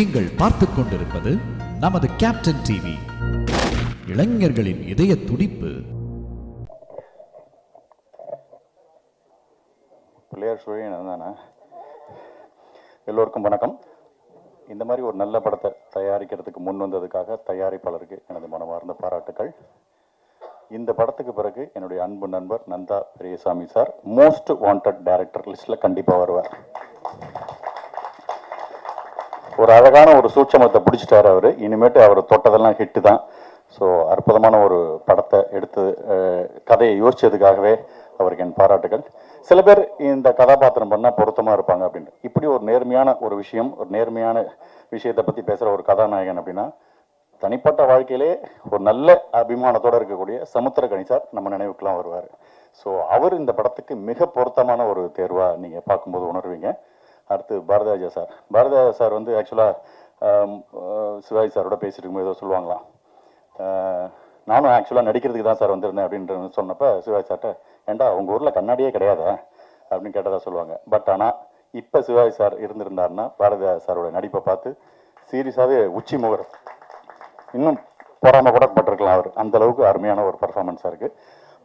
நீங்கள் பார்த்துக் கொண்டிருப்பது நமது கேப்டன் டிவி இளைஞர்களின் இதய துடிப்பு. பிள்ளையார் சுழியன் தானே? எல்லோருக்கும் வணக்கம். இந்த மாதிரி ஒரு நல்ல படத்தை தயாரிக்கிறதுக்கு முன் வந்ததுக்காக தயாரிப்பாளருக்கு எனது மனமார்ந்த பாராட்டுக்கள். இந்த படத்துக்கு பிறகு என்னுடைய அன்பு நண்பர் Nandha Periyasamy sir most wanted director லிஸ்ட்டில் கண்டிப்பாக வருவார். ஒரு அழகான ஒரு சூட்சமத்தை பிடிச்சிட்டார் அவர். இனிமேட்டு அவர் தொட்டதெல்லாம் ஹிட்டு தான் ஸோ அற்புதமான ஒரு படத்தை எடுத்து கதையை யோசிச்சதுக்காகவே அவருக்கு என் பாராட்டுகள். சில பேர் இந்த கதாபாத்திரம் பண்ணால் பொருத்தமாக இருப்பாங்க அப்படின்னு. இப்படி ஒரு நேர்மையான ஒரு விஷயம் ஒரு நேர்மையான விஷயத்தை பற்றி பேசுகிற ஒரு கதாநாயகன் அப்படின்னா தனிப்பட்ட வாழ்க்கையிலே ஒரு நல்ல அபிமானத்தோட இருக்கக்கூடிய சமுத்திரகணி சார் நம்ம நினைவுக்கெல்லாம் வருவார். ஸோ அவர் இந்த படத்துக்கு மிக பொருத்தமான ஒரு தேர்வாக நீங்கள் பார்க்கும்போது உணர்வீங்க. அடுத்து பாரதிராஜா சார். பாரதிராஜா சார் வந்து ஆக்சுவலாக சிவாஜி சாரோட பேசிட்டு இருக்கும்போது ஏதோ சொல்லுவாங்களாம். நானும் ஆக்சுவலாக நடிக்கிறதுக்கு தான் சார் வந்திருந்தேன் அப்படின்ற சொன்னப்போ சிவாஜி சார்ட்ட ஏண்டா உங்கள் ஊரில் கண்ணாடியே கிடையாதா? அப்படின்னு கேட்டதாக சொல்லுவாங்க. பட் ஆனால் இப்போ சிவாஜி சார் இருந்திருந்தாருன்னா பாரதிராஜா சாரோட நடிப்பை பார்த்து சீரியஸாகவே உச்சி முகர். இன்னும் பொறாம கூட பட்டிருக்கலாம் அவர். அந்த அளவுக்கு அருமையான ஒரு பர்ஃபார்மன்ஸாக இருக்குது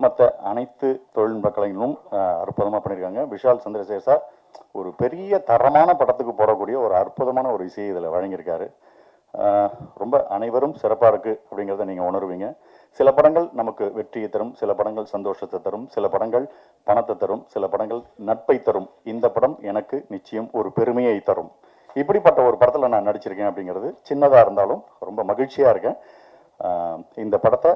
மற்ற அனைத்து தொழில்நுட்ப கலைஞர்களும் அற்புதமாக பண்ணியிருக்காங்க. விஷால் சந்திரசேகர் சார் ஒரு பெரிய தரமான படத்துக்கு போடக்கூடிய ஒரு அற்புதமான ஒரு இசையை இதில் வழங்கியிருக்காரு. ஆஹ் ரொம்ப அனைவரும் சிறப்பாக இருக்குது அப்படிங்கிறத நீங்கள் உணர்வீங்க. சில படங்கள் நமக்கு வெற்றியை தரும் சில படங்கள் சந்தோஷத்தை தரும் சில படங்கள் பணத்தை தரும் சில படங்கள் நட்பை தரும். இந்த படம் எனக்கு நிச்சயம் ஒரு பெருமையை தரும். இப்படிப்பட்ட ஒரு படத்தில் நான் நடிச்சிருக்கேன் அப்படிங்கிறது சின்னதாக இருந்தாலும் ரொம்ப மகிழ்ச்சியாக இருக்கேன். ஆஹ் இந்த படத்தை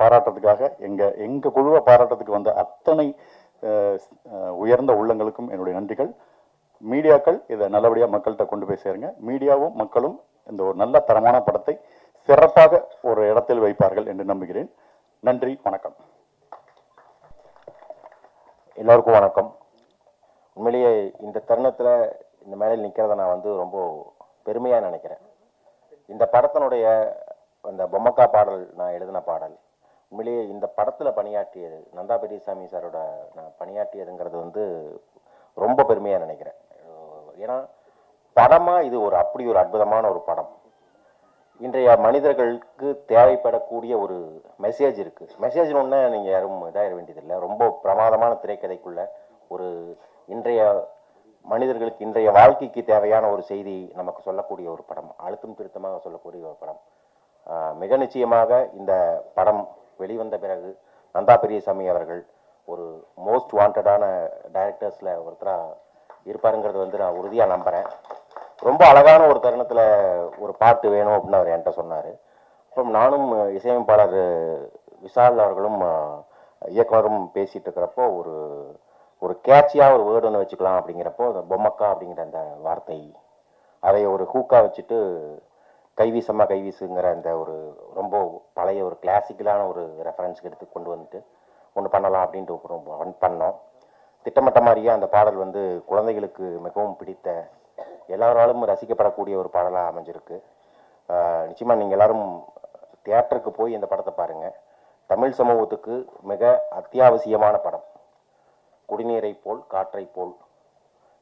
பாராட்டுறதுக்காக எங்கள் எங்கள் குழுவை பாராட்டுறதுக்கு வந்த அத்தனை உயர்ந்த உள்ளங்களுக்கும் என்னுடைய நன்றிகள். மீடியாக்கள் இதை நல்லபடியாக மக்கள்கிட்ட கொண்டு போய் சேருங்க. மீடியாவும் மக்களும் இந்த ஒரு நல்ல தரமான படத்தை சிறப்பாக ஒரு இடத்தில் வைப்பார்கள் என்று நம்புகிறேன். நன்றி வணக்கம். எல்லோருக்கும் வணக்கம். உண்மையிலேயே இந்த தருணத்தில் இந்த மேடையில் நிற்கிறத நான் வந்து ரொம்ப பெருமையாக நினைக்கிறேன். இந்த படத்தினுடைய அந்த பொம்மக்கா பாடல் நான் எழுதின பாடல் உண்மையிலேயே இந்த படத்தில் பணியாற்றியது நந்தா பெரியசாமி சாரோட நான் பணியாற்றியதுங்கிறது வந்து ரொம்ப பெருமையாக நினைக்கிறேன். ஏன்னா படமாக இது ஒரு அப்படி ஒரு அற்புதமான ஒரு படம். இன்றைய மனிதர்களுக்கு தேவைப்படக்கூடிய ஒரு மெசேஜ் இருக்குது மெசேஜ் ஒன்று நீங்கள் யாரும் இதாகிட வேண்டியதில்லை. ரொம்ப பிரமாதமான திரைக்கதைக்குள்ள ஒரு இன்றைய மனிதர்களுக்கு இன்றைய வாழ்க்கைக்கு தேவையான ஒரு செய்தி நமக்கு சொல்லக்கூடிய ஒரு படம். அழுத்தம் திருத்தமாக சொல்லக்கூடிய ஒரு படம். மிக நிச்சயமாக இந்த படம் வெளிவந்த பிறகு நந்தா பெரியசாமி அவர்கள் ஒரு மோஸ்ட் வாண்டடான டைரக்டர்ஸில் ஒருத்தராக இருப்பாருங்கிறது வந்து நான் உறுதியாக நம்புகிறேன் ரொம்ப அழகான ஒரு தருணத்தில் ஒரு பாட்டு வேணும் அப்படின்னு அவர் என்கிட்ட சொன்னார். அப்புறம் நானும் இசையமைப்பாளர் விசால் அவர்களும் இயக்குனரும் பேசிட்டு இருக்கிறப்போ ஒரு ஒரு கேட்சியாக ஒரு வேர்டு ஒன்று வச்சுக்கலாம் அப்படிங்கிறப்போ அந்த பொம்மக்கா அப்படிங்கிற அந்த வார்த்தை அதை ஒரு ஹூக்கா வச்சுட்டு கைவீசம்மா கைவீசுங்கிற அந்த ஒரு ரொம்ப பழைய ஒரு கிளாசிக்கலான ஒரு ரெஃபரன்ஸ்க்கு எடுத்து கொண்டு வந்துட்டு ஒன்று பண்ணலாம் அப்படின்ட்டு ஒரு பண்ணோம். திட்டமிட்ட மாதிரியே அந்த பாடல் வந்து குழந்தைகளுக்கு மிகவும் பிடித்த எல்லாராலும் ரசிக்கப்படக்கூடிய ஒரு பாடலாக அமைஞ்சிருக்கு. ஆஹ் நிச்சயமா நீங்கள் எல்லாரும் தியேட்டருக்கு போய் இந்த படத்தை பாருங்க. தமிழ் சமூகத்துக்கு மிக அத்தியாவசியமான படம். குடிநீரை போல் காற்றை போல்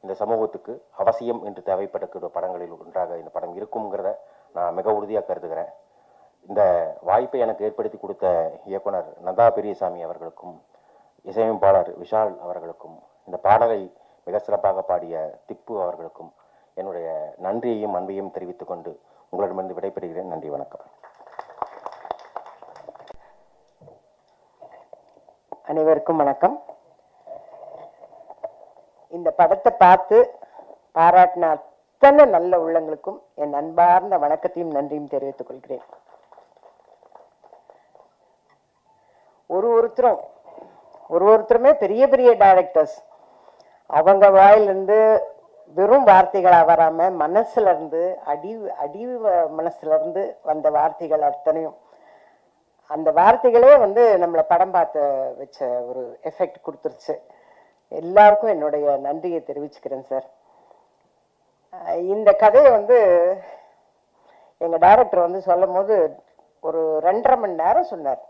இந்த சமூகத்துக்கு அவசியம் என்று தேவைப்படக்கூடிய படங்களில் ஒன்றாக இந்த படம் இருக்குங்கிறத நான் மிக உறுதியாக கருதுகிறேன். இந்த வாய்ப்பை எனக்கு ஏற்படுத்தி கொடுத்த இயக்குனர் நந்தா பெரியசாமி அவர்களுக்கும் இசையமைப்பாளர் விஷால் அவர்களுக்கும் இந்த பாடலை மிக சிறப்பாக பாடிய திப்பு அவர்களுக்கும் என்னுடைய நன்றியையும் அன்பையும் தெரிவித்துக் கொண்டு உங்களிடமிருந்து விடைபெறுகிறேன். நன்றி வணக்கம். அனைவருக்கும் வணக்கம். இந்த படத்தை பார்த்து பாராட்டின அத்தனை நல்ல உள்ளங்களுக்கும் என் அன்பார்ந்த வணக்கத்தையும் நன்றியும் தெரிவித்துக் கொள்கிறேன். ஒரு ஒருத்தரும் ஒரு ஒருத்தருமே பெரிய பெரிய டைரக்டர்ஸ் அவங்க வாயிலிருந்து வெறும் வார்த்தைகளாக வராமல் மனசுலேருந்து அடி அடி மனசுல இருந்து வந்த வார்த்தைகள் அத்தனையும் அந்த வார்த்தைகளே வந்து நம்மளை படம் பார்த்த வச்ச ஒரு எஃபெக்ட் கொடுத்துருச்சு. எல்லாருக்கும் என்னுடைய நன்றியை தெரிவிச்சுக்கிறேன் சார் இந்த கதையை வந்து எங்கள் டைரக்டர் வந்து சொல்லும் போது ஒரு ரெண்டரை மணி நேரம் சொன்னார்.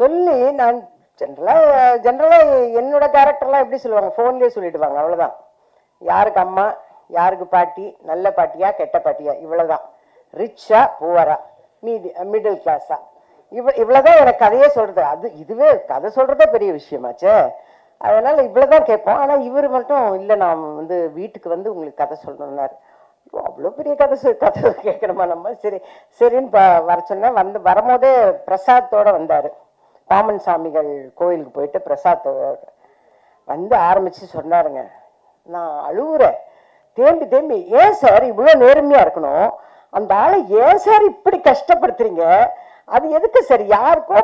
சொல்லி நான் ஜென்ரலாக ஜென்ரலாக என்னோட கேரக்டர்லாம் எப்படி சொல்லுவாங்க? ஃபோன்லேயே சொல்லிடுவாங்க அவ்வளோதான் யாருக்கு அம்மா யாருக்கு பாட்டி நல்ல பாட்டியா கெட்ட பாட்டியா? இவ்வளோதான் ரிச்சா புவரா மீதி மிடில் கிளாஸா இவ் இவ்வளோதான் எனக்கு கதையே சொல்கிறது அது இதுவே கதை சொல்கிறதே பெரிய விஷயமாச்சே. அதனால் இவ்வளோ தான் கேட்போம். ஆனால் இவர் மட்டும் இல்லை நான் வந்து வீட்டுக்கு வந்து உங்களுக்கு கதை சொல்லணும்னாரு. அவ்வளோ பெரிய கதை சொல் கதை கேட்கணுமா நம்ம? சரி சரின்னு ப- வர சொன்னேன் வந்து வரும்போதே பிரசாத்தோட வந்தார். பாமன் சாமிகள் கோயிலுக்கு போயிட்டு பிரசாத்தோட வந்து ஆரம்பித்து சொன்னாருங்க. நான் அழுகுறேன் தேம்பி தேம்பி ஏன் சார் இவ்வளோ நேர்மையாக இருக்கணும்? அந்த ஆளை ஏன் சார் இப்படி கஷ்டப்படுத்துறீங்க? அது எதுக்கு சார்? யாருக்கோ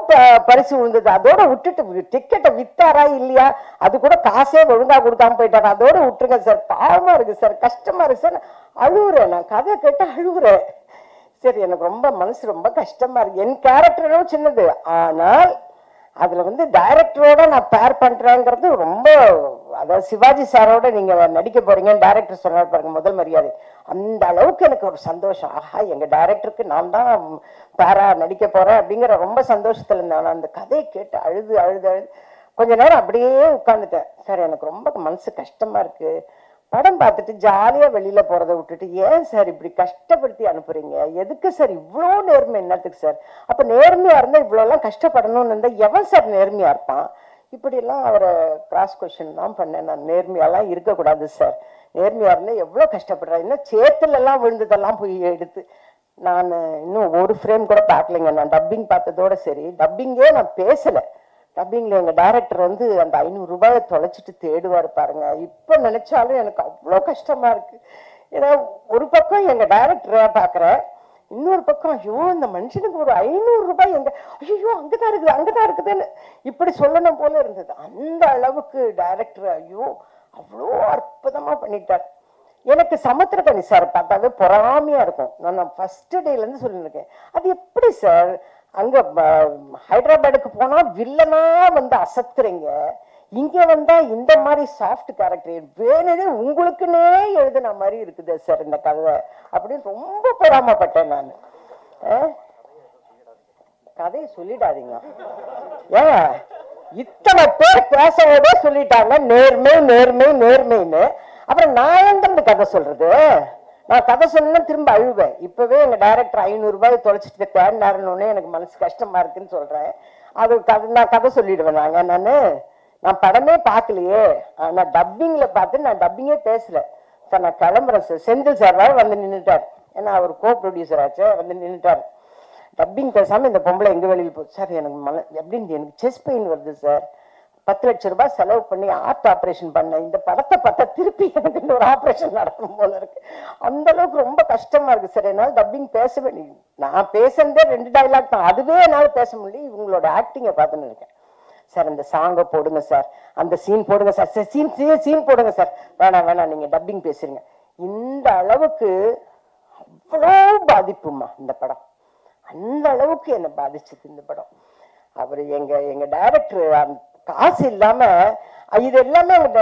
பரிசு விழுந்தது. அதோட விட்டுட்டு டிக்கெட்டை வித்தாரா இல்லையா? அது கூட காசே ஒழுங்கா கொடுக்காம போயிட்டாரு. அதோட விட்டுருங்க சார். பாவமா இருக்கு சார். கஷ்டமா இருக்கு சார். அழுகுறேன். நான் கதை கேட்டு அழுகுறேன். சரி எனக்கு ரொம்ப மனசு ரொம்ப கஷ்டமா இருக்கு. என் கேரக்டரும் சின்னது. ஆனால் அதில் வந்து டைரக்டரோட நான் பேர் பண்ணுறேங்கிறது ரொம்ப அதாவது சிவாஜி சாரோட நீங்கள் நடிக்க போறீங்க டைரக்டர் சொன்னார் பாருங்க முதல் மரியாதை. அந்த அளவுக்கு எனக்கு ஒரு சந்தோஷம். ஆஹா எங்கள் டைரக்டருக்கு நான் தான் பேரா நடிக்க போகிறேன் அப்படிங்கிற ரொம்ப சந்தோஷத்தில் இருந்தேன். அந்த கதையை கேட்டு அழுது அழுது அழுது கொஞ்ச நேரம் அப்படியே உட்காந்துட்டேன் சார் எனக்கு ரொம்ப மனசு கஷ்டமாக இருக்குது படம் பார்த்துட்டு ஜாலியா வெளியில போகிறத விட்டுட்டு ஏன் சார் இப்படி கஷ்டப்படுத்தி அனுப்புறீங்க? எதுக்கு சார் இவ்வளோ நேர்மை? என்னத்துக்கு சார்? அப்ப நேர்மையா இருந்தா இவ்வளோலாம் கஷ்டப்படணும்னு இருந்தா எவன் சார் நேர்மையா இருப்பான்? இப்படிலாம் அவரை கிராஸ் கொஸ்டின் தான் பண்ணேன் நான். நேர்மையாலாம் இருக்கக்கூடாது சார். நேர்மையா இருந்தால் எவ்வளோ கஷ்டப்படுறாரு? இன்னும் சேத்துலலாம் விழுந்ததெல்லாம் போய் எடுத்து. நான் இன்னும் ஒரு ஃப்ரேம் கூட பார்க்கலைங்க. நான் டப்பிங் பார்த்ததோட சரி. டப்பிங்கே நான் பேசல. டப்பிங்கில் எங்கள் டைரக்டர் வந்து அந்த ஐநூறு ரூபாயை தொலைச்சிட்டு தேடுவார் பாருங்க. இப்போ நினைச்சாலும் எனக்கு அவ்வளோ கஷ்டமா இருக்கு. ஏன்னா ஒரு பக்கம் எங்க டைரக்டரை பாக்குறேன் இன்னொரு பக்கம் ஐயோ இந்த மனுஷனுக்கு ஒரு ஐநூறு ரூபாய் எங்க ஐயோ அங்கதான் இருக்குது அங்கதான் இருக்குதுன்னு இப்படி சொல்லணும் போல இருந்தது. அந்த அளவுக்கு டைரக்டர் ஐயோ அவ்வளோ அற்புதமா பண்ணிட்டார். எனக்கு சமுத்திரகனி சார் பார்த்தாவே பொறாமையா இருக்கும். நான் ஃபர்ஸ்ட் டேல இருந்து சொல்லியிருக்கேன் அது எப்படி சார் அங்க ஹைதராபாடுக்கு போனா வில்லனா வந்து அசத்துறீங்க. இங்க வந்தா இந்த மாதிரி சாஃப்ட் கேரக்டர் வேணுனே உங்களுக்குன்னே எழுதின மாதிரி இருக்குது சார் இந்த கதை. அப்படின்னு ரொம்ப பொறாமப்பட்டேன் நான். கதையை சொல்லிடாதீங்க. ஏன் இத்தனை பேர் பேசுறதே சொல்லிட்டாங்க. நேர்மை நேர்மை நேர்மைன்னு. அப்புறம் நான் எந்த கதை சொல்றது? நான் கதை சொன்னா திரும்ப அழுவேன். இப்பவே எங்க டைரக்டர் ஐநூறு ரூபாய் தொலைச்சிட்டு தேடினாருன்னு எனக்கு மனசு கஷ்டமா இருக்குன்னு சொல்றேன். அது கதை நான் கதை சொல்லிடுவேன் நாங்க. நானு நான் படமே பார்க்கலையே. ஆனா டப்பிங்ல பார்த்து நான் டப்பிங்கே பேசல. சார் நான் கிளம்புறேன் சார். செந்தில் சார் வந்து நின்றுட்டார் ஏன்னா அவர் கோ ப்ரொடியூசர் ஆச்சு வந்து நின்றுட்டார் டப்பிங் பேசாம இந்த பொம்பளை எங்க வெளியில் போச்சு? சார் எனக்கு மன எப்படின்னு எனக்கு செஸ்ட் பெயின் வருது சார். பத்து லட்சம் ரூபாய் செலவு பண்ணி ஆர்ட் ஆபரேஷன் பண்ணேன். இந்த படத்தை பார்த்தா திருப்பி எனக்கு இன்னொரு ஆபரேஷன் நடக்கும் போல இருக்கு. அந்த அளவுக்கு ரொம்ப கஷ்டமா இருக்கு சார். என்னால் டப்பிங் பேச வேண்டியது நான் பேசுனதே ரெண்டு டைலாக் தான். அதுவே என்னால் பேச முடியும் இவங்களோட ஆக்டிங்கை பார்த்துன்னு இருக்கேன். சார் அந்த சாங்கை போடுங்க சார். அந்த சீன் போடுங்க sir. Sir scene scene scene போடுங்க சார். வேணாம் வேணாம். நீங்க டப்பிங் பேசுறீங்க இந்த அளவுக்கு அவ்வளோ பாதிப்புமா இந்த படம். அந்த அளவுக்கு என்னை பாதிச்சது இந்த படம்? அவர் எங்க எங்க டைரக்டர் காசு இல்லாம இது எல்லாமே எங்க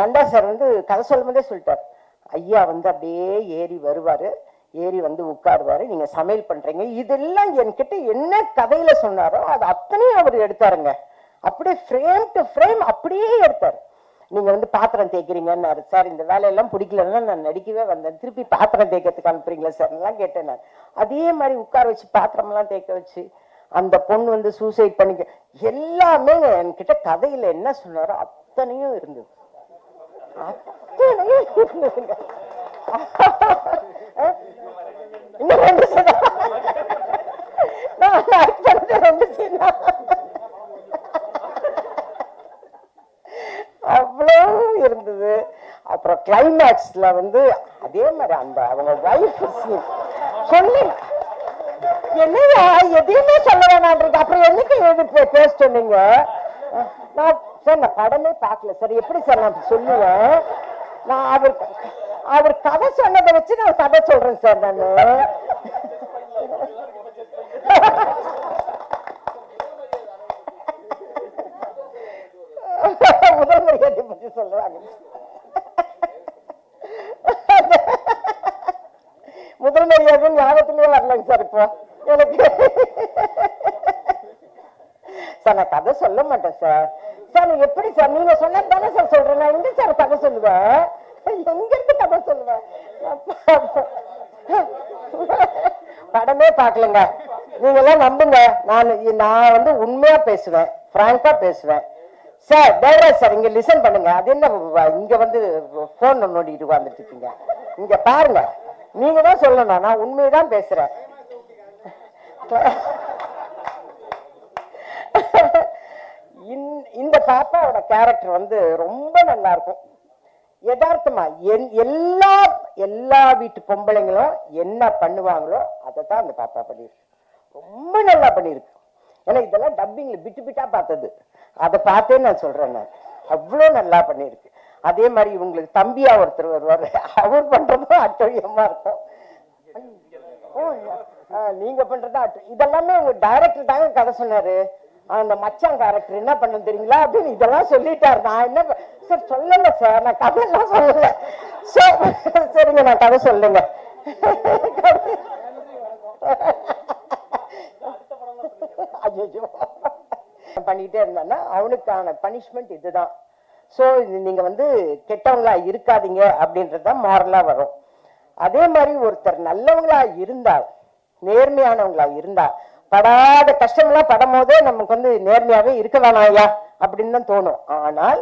நண்டா சார் வந்து கதை சொல்லும்போதே சொல்லிட்டார். ஐயா வந்து அப்படியே ஏறி வருவாரு ஏறி வந்து உட்காருவாரு நீங்க சமையல் பண்றீங்க. இதெல்லாம் என்கிட்ட என்ன கதையில சொன்னாரோ அது அத்தனையும் அவர் எடுத்தாருங்க. அப்படியே ஃப்ரேம் டு ஃப்ரேம் அப்படியே எடுத்தாரு. நீங்க வந்து பாத்திரம் தேய்க்கிறீங்கன்னாரு சார். இந்த வேலையெல்லாம் பிடிக்கலன்னா நான் நடிக்கவே வந்தேன். திருப்பி பாத்திரம் தேய்க்கிறதுக்கு அனுப்புறீங்களா சார்? எல்லாம் கேட்டேன் நான். அதே மாதிரி உட்கார வச்சு பாத்திரம் எல்லாம் தேய்க்க வச்சு அந்த பொண்ணு வந்து சூசைட் பண்ணிக்க எல்லாமே என்கிட்ட கதையில என்ன சொன்னாரோ அத்தனையும் இருந்தது. அத்தனையும் இருந்ததுங்க. இன்னும் ரெண்டு நான் ரெண்டு scene அவ்வளோ இருந்தது. அப்புறம் கிளைமேக்ஸ்ல வந்து அதே மாதிரி அந்த அவங்க வைஃப் சொல்லி. என்னையா? எதையுமே சொல்ல வேணான்றீங்க அப்புறம் என்னைக்கு எழுதி பேச சொன்னீங்க நான் சார் நான் படமே பார்க்கல. சார் எப்படி சார் நான் சொல்லுவேன்? நான் அவர் அவர் கதை சொன்னதை வச்சு நான் கதை சொல்றேன் சார் நானு. முதல் மரியாதை பத்தி சொல்றாங்க முதல் மரியாதை ஞாபகத்திலேயே வரலங்க சார் இப்போ. எனக்கு. சார் நான் கதை சொல்ல மாட்டேன் சார். சார் எப்படி சார்? நீங்க சொன்னா தானே சார் சொல்றேன். நான் எங்க சார் கதை சொல்லுவேன்? எங்க இருந்து கதை சொல்லுவேன்? படமே பார்க்கலங்க. நீங்க எல்லாம் நம்புங்க. நான் நான் வந்து உண்மையா பேசுவேன். பிராங்கா பேசுவேன். சார் தேவராஜ் சார் இங்க லிசன் பண்ணுங்க. அது என்ன இங்க வந்து போன் நோண்டிட்டு உட்கார்ந்துட்டு இருக்கீங்க. இங்க பாருங்க. நீங்க தான் சொல்லணும். நான் உண்மையை தான் பேசுறேன். இந்த- பாப்பாவோட கேரக்டர் வந்து ரொம்ப நல்லா இருக்கும் யதார்த்தமா எல்லா எல்லா வீட்டு பொம்பளைங்களும் என்ன பண்ணுவாங்களோ அதை தான் அந்த பாப்பா பண்ணியிருக்கு ரொம்ப நல்லா பண்ணியிருக்கு ஏன்னா இதெல்லாம் டப்பிங்ல பிட்டு பிட்டா பார்த்தது. அதை பார்த்தே நான் சொல்றேன் நான். அவ்வளோ நல்லா பண்ணியிருக்கு அதே மாதிரி இவங்களுக்கு தம்பியா ஒருத்தர் வருவாரு. அவர் பண்றதும் அட்டழியமா இருக்கும். நீங்க பண்றது இதெல்லாமே உங்க டைரக்டர் தாங்க கதை சொன்னாரு. அந்த மச்சான் கேரக்டர் என்ன பண்ணு தெரியுங்களா? அப்படின்னு இதெல்லாம் சொல்லிட்டாரு. நான் என்ன சார் சொல்லல சார். நான் கதையெல்லாம் சொல்லல. சரிங்க நான் கதை சொல்லுங்க. ஐயோ பண்ணிட்டே இருந்தான்னா அவனுக்கான பனிஷ்மெண்ட் இதுதான். ஸோ நீங்க வந்து கெட்டவங்களா இருக்காதீங்க அப்படின்றது தான் மாரலா வரும். அதே மாதிரி ஒருத்தர் நல்லவங்களா இருந்தால் நேர்மையானவங்களா இருந்தா படாத கஷ்டங்களா படும் போதே நமக்கு வந்து நேர்மையாவே இருக்க வேணாம் ஐயா அப்படின்னு தான் தோணும். ஆனால்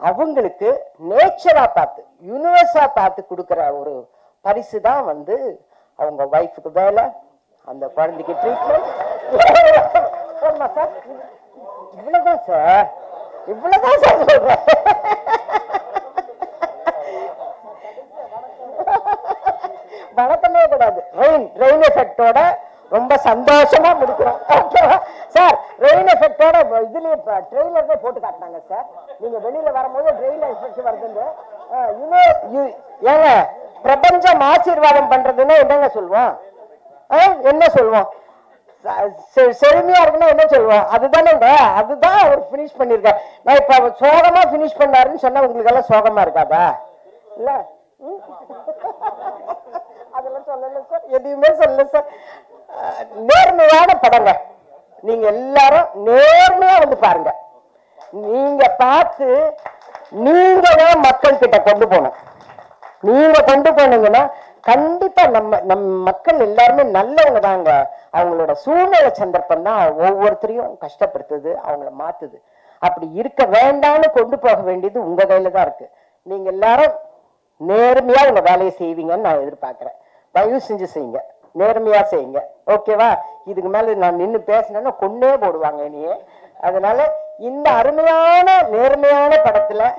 அவங்களுக்கு நேச்சரா பார்த்து யூனிவர்ஸா பார்த்து கொடுக்குற ஒரு பரிசு தான் வந்து அவங்க ஒய்ஃபுக்கு வேலை அந்த குழந்தைக்கு ட்ரீட்மெண்ட் இவ்வளவுதான் சார். இவ்வளவுதான் சார் சொல்றேன். வழக்கமே கூடாது ரெயின் ரெயின் எஃபெக்டோட ரொம்ப சந்தோஷமா முடிக்கிறோம். சார் ரெயின் எஃபெக்டோட இதுலயே ட்ரெயிலர்ல போட்டு காட்டினாங்க சார் நீங்க வெளியில வரும்போது ட்ரெயின் எஃபெக்ட் வருதுன்னு ஆ, இ- ஏங்க பிரபஞ்சம் ஆசீர்வாதம் பண்றதுன்னா என்னங்க சொல்லுவோம் ஆ, என்ன சொல்லுவோம் ச- செழுமையா இருக்குன்னா என்ன சொல்லுவோம் அதுதானேங்க அதுதான் அவர் ஃபினிஷ் பண்ணிருக்காரு நான் இப்ப அவர் சோகமா ஃபினிஷ் பண்ணாருன்னு சொன்னா உங்களுக்கு எல்லாம் சோகமா இருக்காதா? இல்ல? ம்? அதெல்லாம் சொல்லல சார் எதையுமே சொல்லல சார். நேர்மையான படங்க. நீங்க எல்லாரும் நேர்மையா வந்து பாருங்க. நீங்க பார்த்து நீங்க தான் மக்கள் கிட்ட கொண்டு போகணும். நீங்க கொண்டு போனீங்கன்னா கண்டிப்பா நம்ம நம் மக்கள் எல்லாருமே நல்லவங்க தாங்க. அவங்களோட சூழ்நிலை சந்தர்ப்பம் தான் ஒவ்வொருத்தரையும் கஷ்டப்படுத்துது அவங்கள மாத்துது. அப்படி இருக்க வேண்டாம்னு கொண்டு போக வேண்டியது உங்க கையில தான் இருக்கு. நீங்க எல்லாரும் நேர்மையா உங்க வேலையை செய்வீங்கன்னு நான் எதிர்பார்க்கிறேன். தயவு செஞ்சு செய்யுங்க. நேர்மையா செய்யுங்க. ஓகேவா? இதுக்கு மேல நான் நின்னு பேசினேன்னா கொன்னே போடுவாங்க என்னையே. அதனால இந்த அருமையான நேர்மையான படத்துல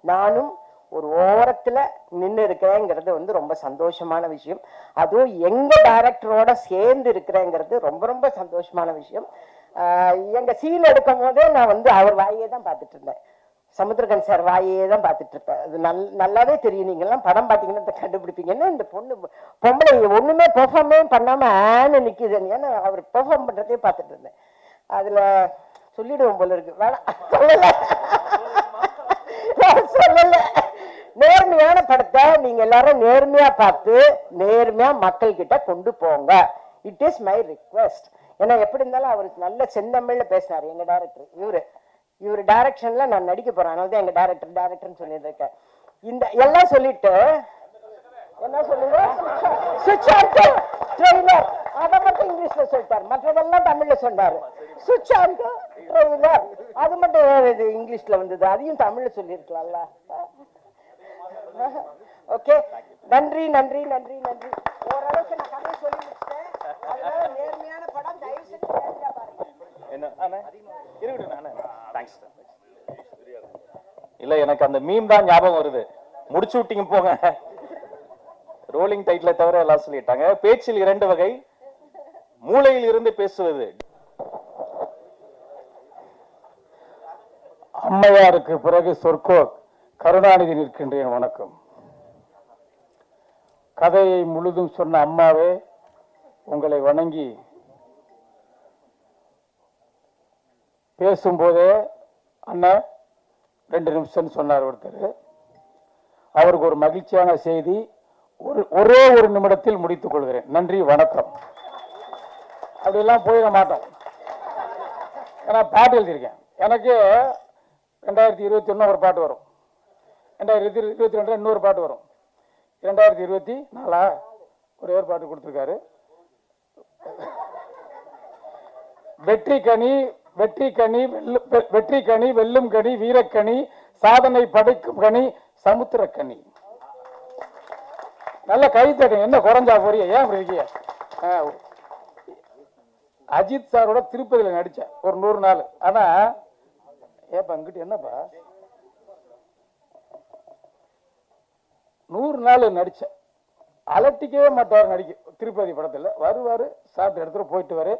நானும் ஒரு ஓரத்துல நின்று இருக்கிறேங்கிறது வந்து ரொம்ப சந்தோஷமான விஷயம். அதுவும் எங்க டைரக்டரோட சேர்ந்து இருக்கிறேங்கிறது ரொம்ப ரொம்ப சந்தோஷமான விஷயம். ஆஹ் எங்க சீன் எடுக்கும் போதே நான் வந்து அவர் வாயே தான் பார்த்துட்டு இருந்தேன். சமுத்திரகன் சார் வாயே தான் பார்த்துட்டு இருப்பேன் அது நல் நல்லாவே தெரியும். நீங்க எல்லாம் படம் பார்த்தீங்கன்னா இதை கண்டுபிடிப்பீங்கன்னா இந்த பொண்ணு பொம்பளை ஒண்ணுமே பெர்ஃபார்மே பண்ணாம ஆன்னு நிற்கிது ஏன்னா அவர் பெர்ஃபார்ம் பண்றதே பார்த்துட்டு இருந்தேன். அதுல சொல்லிடுவோம் போல இருக்கு. வேணாம் சொல்லல. சொல்லல. நேர்மையான படத்தை நீங்க எல்லாரும் நேர்மையா பார்த்து நேர்மையா மக்கள் கிட்ட கொண்டு போங்க. இட் இஸ் மை ரிக்வெஸ்ட் ஏன்னா எப்படி இருந்தாலும் அவருக்கு நல்ல செந்தமிழ்ல பேசினாரு. எங்கள் டேரக்டர் இவரு. இவர் டைரக்ஷன்ல நான் நடிக்க போறேன். அதனால தான் எங்க டைரக்டர் டைரக்டர்னு சொல்லிட்டு இருக்கேன் இந்த எல்லாம் சொல்லிட்டு என்ன சொல்லுங்க? சுவிட்ச் ஆன் ட்ரெயிலர் அதை மட்டும் இங்கிலீஷ்ல சொல்லிட்டாரு. மற்றதெல்லாம் தமிழ்ல சொன்னாரு. சுவிட்ச் ஆன் ட்ரெயிலர் அது மட்டும் இது இங்கிலீஷ்ல வந்தது. அதையும் தமிழ்ல சொல்லியிருக்கலாம்ல. ஓகே நன்றி நன்றி நன்றி நன்றி. ஓரளவுக்கு நான் கதையை சொல்லி முடிச்சிட்டேன். அதனால நேர்மையான படம் தயவு செஞ்சு நேர்மையா பாருங்க. என்ன? இருக்கட்டும் அண்ணே தேங்க்ஸ் இல்ல எனக்கு அந்த மீம் தான் ஞாபகம் வருது. முடிச்சு விட்டீங்க போங்க. ரோலிங் டைட்ல தவிர எல்லாம் சொல்லிட்டாங்க. பேச்சில் இரண்டு வகை. மூளையில் இருந்து பேசுவது. அம்மையாருக்கு பிறகு சொற்கோ கருணாநிதி நிற்கின்றேன் வணக்கம். கதையை முழுதும் சொன்ன அம்மாவே உங்களை வணங்கி பேசும்போதே அண்ணன் ரெண்டு நிமிஷம்னு சொன்னார் ஒருத்தர். அவருக்கு ஒரு மகிழ்ச்சியான செய்தி ஒரு ஒரே ஒரு நிமிடத்தில் முடித்துக் கொள்கிறேன். நன்றி வணக்கம். அப்படிலாம் போயிட மாட்டோம். ஏன்னா பாட்டு எழுதியிருக்கேன். எனக்கு ரெண்டாயிரத்தி இருபத்தி ஒன்று ஒரு பாட்டு வரும். ரெண்டாயிரத்தி இருபத்தி ரெண்டு இன்னொரு பாட்டு வரும். ரெண்டாயிரத்தி இருபத்தி நாலா? ஒரே ஒரு பாட்டு கொடுத்துருக்காரு. வெற்றி கனி வெற்றி கனி வெ- வெற்றி கனி வெல்லும் கனி வீரக்கனி சாதனை படைக்கும் கனி சமுத்திரக்கனி. நல்ல கைத்தடி என்ன குறைஞ்சா போறிய? ஏன் அப்படி அஜித் சாரோட திருப்பதியில் நடித்தேன் ஒரு நூறு நாள். ஆனா ஏப்பா இங்கிட்டு என்னப்பா? நூறு நாள் நடித்தேன் அலட்டிக்கவே மாட்டார் நடிக்க திருப்பதி படத்துல. வருவாரு சாப்பிட்டு இடத்துல போயிட்டு வரு.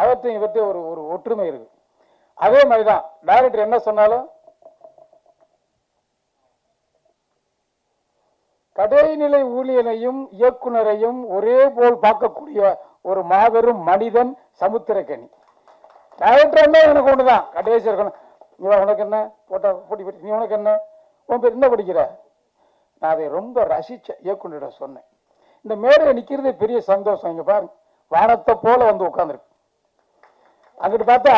அவற்றையும் இவற்றையும் ஒரு ஒரு ஒற்றுமை இருக்கு. அதே மாதிரி தான் டைரக்டர் என்ன சொன்னாலும் கடைநிலை ஊழியனையும் இயக்குனரையும் ஒரே போல் பார்க்கக்கூடிய ஒரு மாபெரும் மனிதன் சமுத்திரக்கனி. டைரக்டர் என்ன? எனக்கு ஒண்ணுதான். கடைசி இருக்கணும். நீ உனக்கு என்ன? போட்டா போட்டி போட்டி நீ உனக்கு என்ன? உன் பேர் என்ன படிக்கிற? நான் அதை ரொம்ப ரசித்தேன் இயக்குனரிடம் சொன்னேன். இந்த மேடையில் நிற்கிறது பெரிய சந்தோஷம். இங்கே பாருங்க. வானத்தை போல வந்து உட்காந்துருக்கு அங்கிட்டு பார்த்தா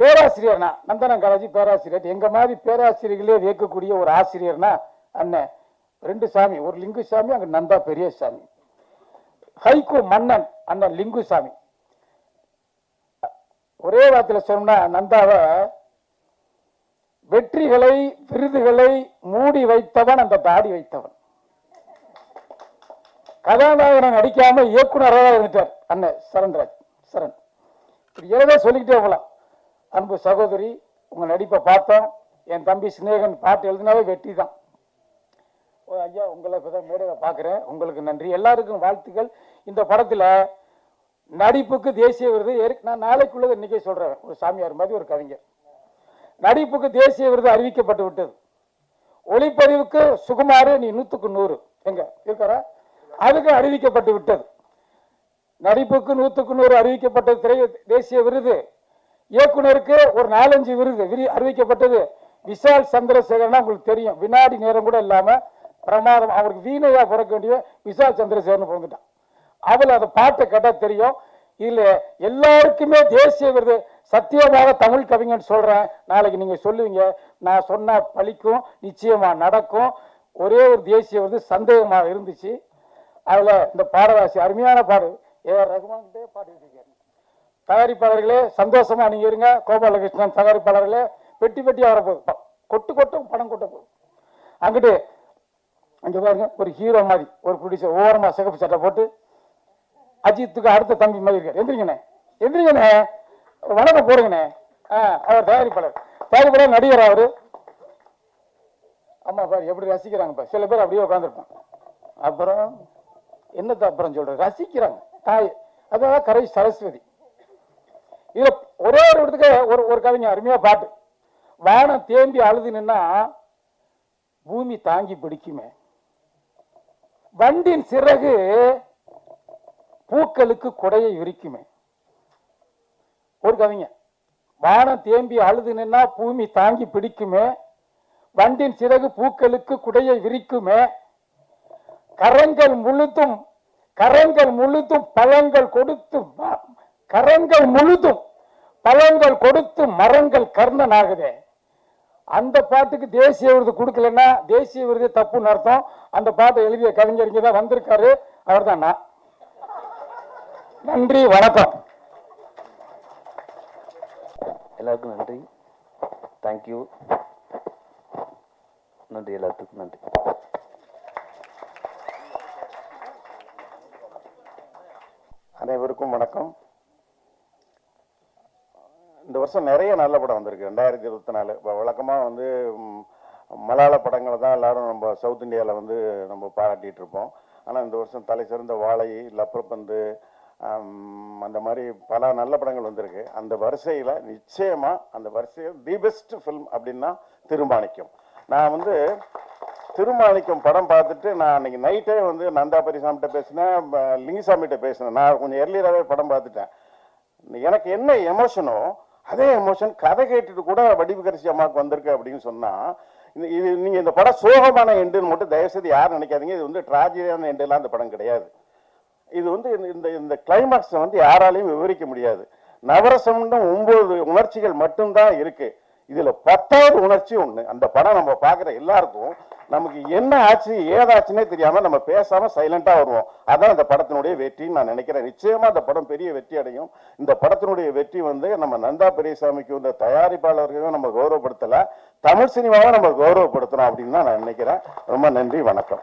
பேராசிரியர்னா நந்தனம் காலேஜ் பேராசிரியர். எங்க மாதிரி பேராசிரியர்களே வியக்கக்கூடிய ஒரு ஆசிரியர்னா அண்ணன் ரெண்டு சாமி ஒரு லிங்கு சாமி அங்க நந்தா பெரிய சாமி. ஹைகோ மன்னன் அண்ணன் லிங்கு சாமி. ஒரே வார்த்தையில சொன்னா நந்தாவை வெற்றிகளை விருதுகளை மூடி வைத்தவன் அந்த தாடி வைத்தவன். கதாநாயகனை நடிக்காம இயக்குனராக இருந்துட்டார் அண்ணன் சரண்ராஜ் சரண். ஏதோ சொல்லிக்கிட்டே போகலாம் அன்பு சகோதரி உங்கள் நடிப்பை பார்த்தோம். என் தம்பி சிநேகன் பாட்டு எழுதினாவே வெற்றி தான் ஓ, ஐயா உங்களை இப்போ தான் மேடையில் பார்க்குறேன் உங்களுக்கு நன்றி. எல்லாருக்கும் வாழ்த்துக்கள். இந்த படத்தில் நடிப்புக்கு தேசிய விருது ஏற்க- நான் நாளைக்குள்ளது இன்றைக்கே சொல்கிறேன் ஒரு சாமியார் மாதிரி ஒரு கவிஞர். நடிப்புக்கு தேசிய விருது அறிவிக்கப்பட்டு விட்டது. ஒளிப்பதிவுக்கு சுகுமார் நீ நூற்றுக்கு நூறு. எங்க இருக்கிற அதுக்கு அறிவிக்கப்பட்டு விட்டது. நடிப்புக்கு நூத்துக்கு நூறு அறிவிக்கப்பட்ட திரை தேசிய விருது. இயக்குனருக்கு ஒரு நாலஞ்சு விருது விரி அறிவிக்கப்பட்டது. விஷால் சந்திரசேகர்னா உங்களுக்கு தெரியும். வினாடி நேரம் கூட இல்லாம பிரமாதம் அவருக்கு வீணையா பிறக்க வேண்டிய விஷால் சந்திரசேகர்னு பிறந்துட்டான். அவள் அந்த பாட்டை கேட்டா தெரியும். இதுல எல்லாருக்குமே தேசிய விருது. சத்தியமாக தமிழ் கவிஞன் சொல்றேன். நாளைக்கு நீங்க சொல்லுவீங்க. நான் சொன்ன பழிக்கும் நிச்சயமா நடக்கும். ஒரே ஒரு தேசிய விருது சந்தேகமாக இருந்துச்சு. அதுல இந்த பாடலாசி அருமையான பாடல். ஏ ஆர் ரகுமான் பாட்டு தயாரிப்பாளர்களே சந்தோஷமா நீங்க இருங்க. கோபாலகிருஷ்ணன் தயாரிப்பாளர்களே பெட்டி பெட்டி வரப்போகுது கொட்டு கொட்டும் படம் கொட்ட போகுது. அங்கிட்டு அங்க பாருங்க ஒரு ஹீரோ மாதிரி ஒரு ப்ரொடியூசர் ஓரமா சிகப்பு சட்டை போட்டு அஜித்துக்கு அடுத்த தம்பி மாதிரி இருக்காரு. எந்திரிங்கண்ணே. எந்திரிங்கண்ணே. வணக்கம் போடுங்கண்ணே. ஆ அவர் தயாரிப்பாளர். தயாரிப்பாளர் நடிகர் அவரு. ஆமா பாரு எப்படி ரசிக்கிறாங்க பாரு. சில பேர் அப்படியே உட்காந்துருப்பாங்க அப்புறம் என்னத்த அப்புறம் சொல்ற ரசிக்கிறாங்க. தாய் அதான் கரை சரஸ்வதி. இதுல ஒரே ஒரு இடத்துக்கு ஒரு ஒரு கவிஞர் அருமையா பாட்டு. வானம் தேம்பி அழுது நின்னா பூமி தாங்கி பிடிக்குமே. வண்டின் சிறகு பூக்களுக்கு குடையை விரிக்குமே. ஒரு கவிஞர் வானம் தேம்பி அழுது நின்னா பூமி தாங்கி பிடிக்குமே. வண்டின் சிறகு பூக்களுக்கு குடையை விரிக்குமே. கரங்கள் முழுதும் கரங்கள் முழுதும் பழங்கள் கொடுத்து கரங்கள் முழுதும் பழங்கள் கொடுத்து மரங்கள் கர்ணன் ஆகுதே அந்த பாட்டுக்கு தேசிய விருது கொடுக்கலன்னா தேசிய விருது தப்புன்னு அர்த்தம். அந்த பாட்டை எழுதிய கவிஞர் தான் வந்திருக்காரு. அவர் தான் நான். நன்றி வணக்கம். எல்லாருக்கும் நன்றி. தேங்க்யூ நன்றி எல்லாத்துக்கும் நன்றி. அனைவருக்கும் வணக்கம். இந்த வருஷம் நிறைய நல்ல படம் வந்திருக்கு. ரெண்டாயிரத்தி இருபத்தி நாலு. இப்போ வழக்கமாக வந்து மலையாள படங்களை தான் எல்லாரும் நம்ம சவுத் இந்தியாவில் வந்து நம்ம பாராட்டிகிட்டு இருப்போம். ஆனால் இந்த வருஷம் தலை சிறந்த வாழை லப்பரப்பந்து அந்த மாதிரி பல நல்ல படங்கள் வந்திருக்கு. அந்த வரிசையில் நிச்சயமாக அந்த வரிசையில் தி பெஸ்ட் ஃபில்ம் அப்படின்னா திருமாணிக்கம். நான் வந்து திருமாணிக்கம் படம் பார்த்துட்டு நான் அன்னைக்கு நைட்டே வந்து நந்தா பெரியசாமிகிட்ட பேசினேன் ப- லிங்குசாமிகிட்ட பேசினேன். நான் கொஞ்சம் எர்லியராகவே படம் பார்த்துட்டேன். எனக்கு என்ன எமோஷனோ அதே எமோஷன் கதை கேட்டுட்டு கூட வடிவுகரிசி அம்மாவுக்கு வந்திருக்கு அப்படின்னு சொன்னால் இந்த இது நீங்கள் இந்த படம் சோகமான எண்டுன்னு மட்டும் தயவுசெய்து யாரும் நினைக்காதீங்க. இது வந்து ட்ராஜடியான எண்டுலாம் அந்த படம் கிடையாது. இது வந்து இந்த- இந்த இந்த கிளைமாக்ஸை வந்து யாராலையும் விவரிக்க முடியாது. நவரசம்னு ஒம்பது உணர்ச்சிகள் மட்டும்தான் இருக்குது இதுல பத்தாவது உணர்ச்சி ஒண்ணு. அந்த படம் நம்ம பார்க்குற எல்லாருக்கும் நமக்கு என்ன ஆச்சு ஏதாச்சுன்னே தெரியாம நம்ம பேசாம சைலண்டா வருவோம். அதான் அந்த படத்தினுடைய வெற்றின்னு நான் நினைக்கிறேன். நிச்சயமா அந்த படம் பெரிய வெற்றி அடையும். இந்த படத்தினுடைய வெற்றி வந்து நம்ம நந்தா பெரியசாமிக்கு இந்த தயாரிப்பாளர்களையும் நம்ம கௌரவப்படுத்தல. தமிழ் சினிமாவை நம்ம கௌரவப்படுத்தணும் அப்படின்னு தான் நான் நினைக்கிறேன். ரொம்ப நன்றி வணக்கம்.